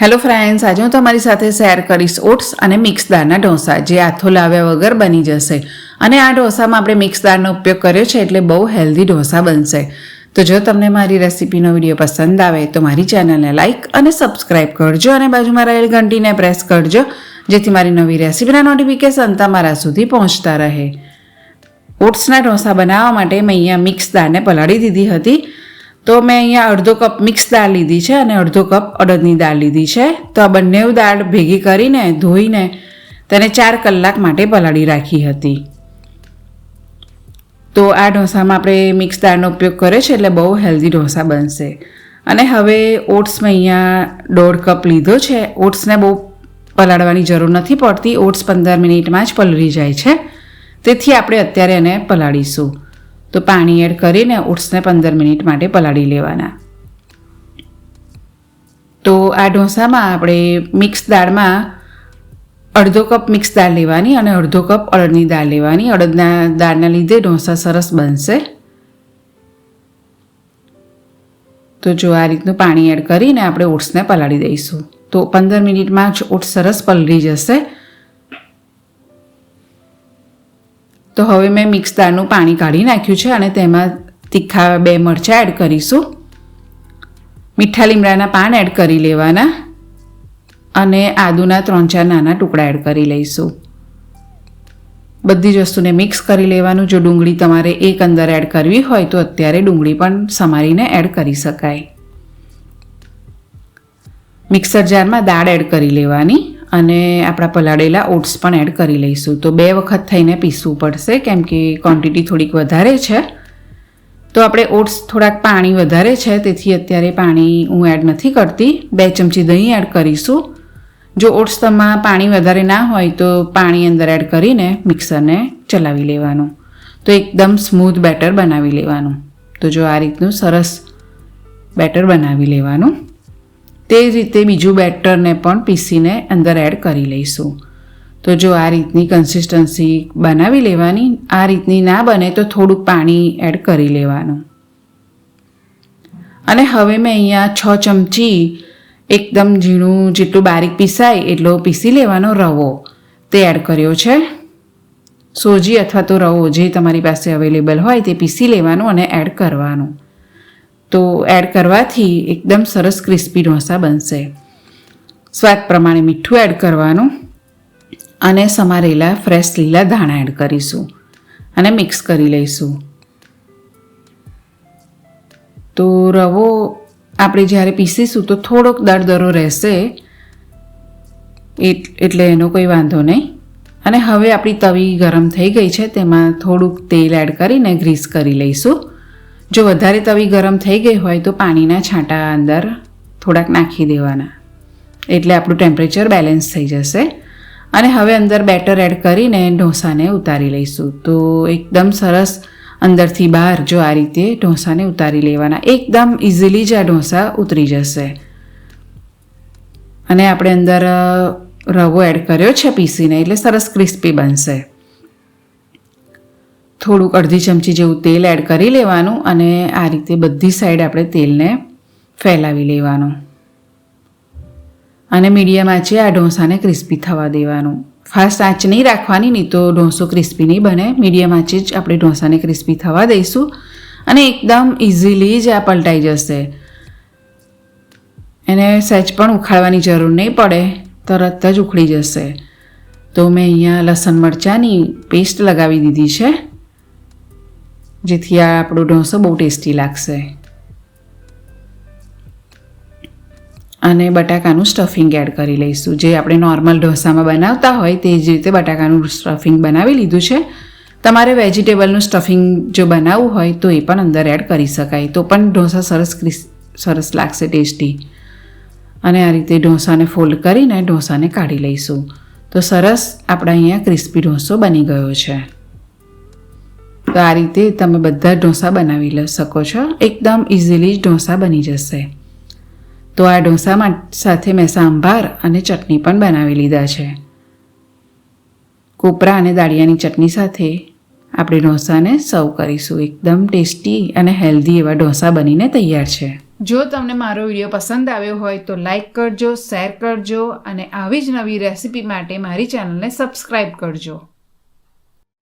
Hello friends આજે હું તમારી સાથે શેર કરીશ ઓટ્સ અને મિક્સ દાળના ઢોસા, જે આથો લાવ્યા વગર બની જશે. અને આ ઢોસામાં આપણે મિક્સ દાળનો ઉપયોગ કર્યો છે એટલે બહુ હેલ્ધી ઢોસા બનશે. તો જો તમને મારી રેસિપીનો વીડિયો પસંદ આવે તો મારી ચેનલને લાઇક અને સબસ્ક્રાઇબ કરજો અને બાજુમાં રહેલ ઘંટીને પ્રેસ કરજો, જેથી મારી નવી રેસીપીના નોટિફિકેશન તમારા સુધી પહોંચતા રહે. ઓટ્સના ઢોસા બનાવવા માટે મેં અહીંયા મિક્સ દાળને પલાળી દીધી હતી. તો મેં અહીંયા અડધો કપ મિક્સ દાળ લીધી છે અને અડધો કપ અડદની દાળ લીધી છે. તો આ બંને દાળ ભેગી કરીને ધોઈને તેને ચાર કલાક માટે પલાળી રાખી હતી. તો આ ઢોસામાં આપણે મિક્સ દાળનો ઉપયોગ કર્યો છે એટલે બહુ હેલ્ધી ઢોસા બનશે. અને હવે ઓટ્સ મેં અહીંયા દોઢ કપ લીધો છે. ઓટ્સને બહુ પલાળવાની જરૂર નથી પડતી. ઓટ્સ પંદર મિનિટમાં જ પલળી જાય છે. તેથી આપણે અત્યારે એને પલાળીશું. તો પાણી એડ કરીને ઓટ્સને પંદર મિનિટ માટે પલાળી લેવાના. તો આ ઢોસામાં આપણે મિક્સ દાળમાં અડધો કપ મિક્સ દાળ લેવાની અને અડધો કપ અડદની દાળ લેવાની. અડદના દાળના લીધે ઢોસા સરસ બનશે. તો જો આ રીતનું પાણી એડ કરીને આપણે ઓટ્સને પલાળી દઈશું. તો પંદર મિનિટમાં જ ઓટ્સ સરસ પલળી જશે. તો હવે મેં મિક્સ દાળનું પાણી કાઢી નાખ્યું છે અને તેમાં તીખા બે મરચાં એડ કરીશું. મીઠા લીમડાના પાન એડ કરી લેવાના અને આદુના ત્રણ ચાર નાના ટુકડા એડ કરી લઈશું. બધી જ વસ્તુને મિક્સ કરી લેવાનું. જો ડુંગળી તમારે એક અંદર એડ કરવી હોય તો અત્યારે ડુંગળી પણ સમારીને એડ કરી શકાય. મિક્સર જારમાં દાળ એડ કરી લેવાની. અને આપણા પલાળેલા ઓટ્સ પણ એડ કરી લઈશું. તો બે વખત થઈને પીસવું પડશે, કેમ કે ક્વોન્ટિટી થોડીક વધારે છે. તો આપણે ઓટ્સ થોડાક પાણી વધારે છે, તેથી અત્યારે પાણી હું એડ નથી કરતી. બે ચમચી દહીં એડ કરીશું. જો ઓટ્સ તમારા પાણી વધારે ના હોય, તો પાણી અંદર એડ કરીને મિક્સરને ચલાવી લેવાનું. તો એકદમ સ્મૂથ બેટર બનાવી લેવાનું. તો જો આ રીતનું સરસ બેટર બનાવી લેવાનું. તે રીતે બીજું બેટરને પણ પીસીને અંદર એડ કરી લઈશું. તો જો આ રીતની કન્સિસ્ટન્સી બનાવી લેવાની, આ રીતની ના બને તો થોડુંક પાણી એડ કરી લેવાનું. અને હવે મેં અહીંયા છ ચમચી એકદમ ઝીણું જેટલું બારીક પીસાય એટલો પીસી લેવાનો રવો. તે એડ કર્યો છે. સોજી અથવા તો રવો જે તમારી પાસે અવેલેબલ હોય તે પીસી લેવાનું અને એડ કરવાનું. તો એડ કરવાથી એકદમ સરસ ક્રિસ્પી ઢોસા બનશે. સ્વાદ પ્રમાણે મીઠું એડ કરવાનું અને સમારેલા ફ્રેશ લીલા ધાણા એડ કરીશું અને મિક્સ કરી લઈશું. તો રવો આપણે જ્યારે પીસીશું તો થોડોક દરદરો રહેશે એટલે એનો કોઈ વાંધો નહીં. અને હવે આપણી તવી ગરમ થઈ ગઈ છે તેમાં થોડુંક તેલ એડ કરીને ગ્રીસ કરી લઈશું. જો વધારે તવી ગરમ થઈ ગઈ હોય તો પાણીના છાંટા અંદર થોડાક નાખી દેવાના. એટલે આપણું ટેમ્પરેચર બેલેન્સ થઈ જશે. અને હવે અંદર બેટર એડ કરીને ઢોસાને ઉતારી લઈશું. તો એકદમ સરસ અંદરથી બહાર જો આ રીતે ઢોસાને ઉતારી લેવાના. એકદમ ઇઝીલી જ આ ઢોસા ઉતરી જશે. અને આપણે અંદર રવો એડ કર્યો છે પીસીને, એટલે સરસ ક્રિસ્પી બનશે. થોડુંક અડધી ચમચી જેવું તેલ એડ કરી લેવાનું અને આ રીતે બધી સાઈડ આપણે તેલને ફેલાવી લેવાનું. અને મીડિયમ આંચે આ ઢોસાને ક્રિસ્પી થવા દેવાનું. ફાસ્ટ આંચ નહીં રાખવાની, નહીં તો ઢોસો ક્રિસ્પી નહીં બને. મીડિયમ આંચે જ આપણે ઢોસાને ક્રિસ્પી થવા દઈશું. અને એકદમ ઇઝીલી જ આ પલટાઈ જશે. એને સહેજ પણ ઉખાડવાની જરૂર નહીં પડે. તરત જ ઉખડી જશે. તો મેં અહીંયા લસણ મરચાંની પેસ્ટ લગાવી દીધી છે. જેથી આ આપણો ઢોસો બહુ ટેસ્ટી લાગશે. અને બટાકાનું સ્ટફિંગ એડ કરી લઈશું. જે આપણે નોર્મલ ઢોસામાં બનાવતા હોય તે જ રીતે બટાકાનું સ્ટફિંગ બનાવી લીધું છે. તમારે વેજીટેબલનું સ્ટફિંગ જો બનાવવું હોય તો એ પણ અંદર એડ કરી શકાય. તો પણ ઢોસા સરસ સરસ લાગશે ટેસ્ટી. અને આ રીતે ઢોસાને ફોલ્ડ કરીને ઢોસાને કાઢી લઈશું. તો સરસ આપણા અહીંયા ક્રિસ્પી ઢોસો બની ગયો છે. તો આ રીતે તમે બધા ઢોસા બનાવી શકો છો. એકદમ ઇઝીલી જ ઢોસા બની જશે. તો આ ઢોસામાં સાથે મેં સાંભાર અને ચટણી પણ બનાવી લીધા છે. કોપરા અને દાળિયાની ચટણી સાથે આપણે ઢોસાને સર્વ કરીશું. એકદમ ટેસ્ટી અને હેલ્ધી એવા ઢોસા બનીને તૈયાર છે. જો તમને મારો વીડિયો પસંદ આવ્યો હોય તો લાઈક કરજો, શેર કરજો અને આવી જ નવી રેસિપી માટે મારી ચેનલને સબસ્ક્રાઈબ કરજો.